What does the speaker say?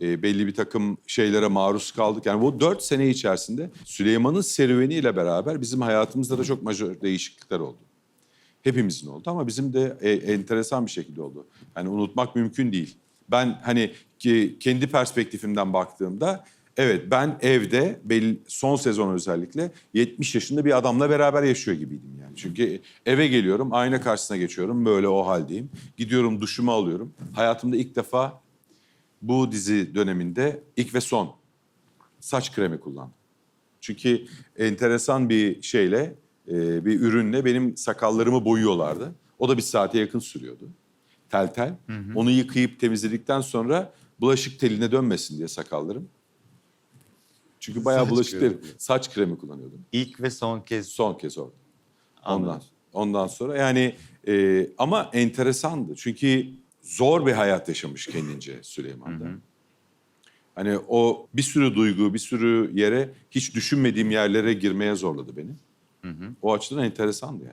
e, belli bir takım şeylere maruz kaldık. Yani bu dört sene içerisinde Süleyman'ın serüveniyle beraber bizim hayatımızda da çok majör değişiklikler oldu. Hepimizin oldu ama bizim de e, enteresan bir şekilde oldu. Yani unutmak mümkün değil. Ben hani ki kendi perspektifimden baktığımda evet ben evde belli, son sezon özellikle 70 yaşında bir adamla beraber yaşıyor gibiydim yani. Çünkü eve geliyorum, ayna karşısına geçiyorum, böyle o haldeyim. Gidiyorum duşumu alıyorum. Hayatımda ilk defa bu dizi döneminde ilk ve son saç kremi kullandım. Çünkü enteresan bir şeyle, e, bir ürünle benim sakallarımı boyuyorlardı. O da bir saate yakın sürüyordu. Tel tel. Onu yıkayıp temizledikten sonra bulaşık teline dönmesin diye sakallarım. Çünkü bayağı Saç bulaşık teli, saç kremi kullanıyordum. İlk ve son kez Son kez orada. Ondan, ondan sonra yani e, ama enteresandı. Çünkü zor bir hayat yaşamış kendince Süleyman'da. Hani o bir sürü duygu, bir sürü yere hiç düşünmediğim yerlere girmeye zorladı beni. O açıdan enteresandı yani.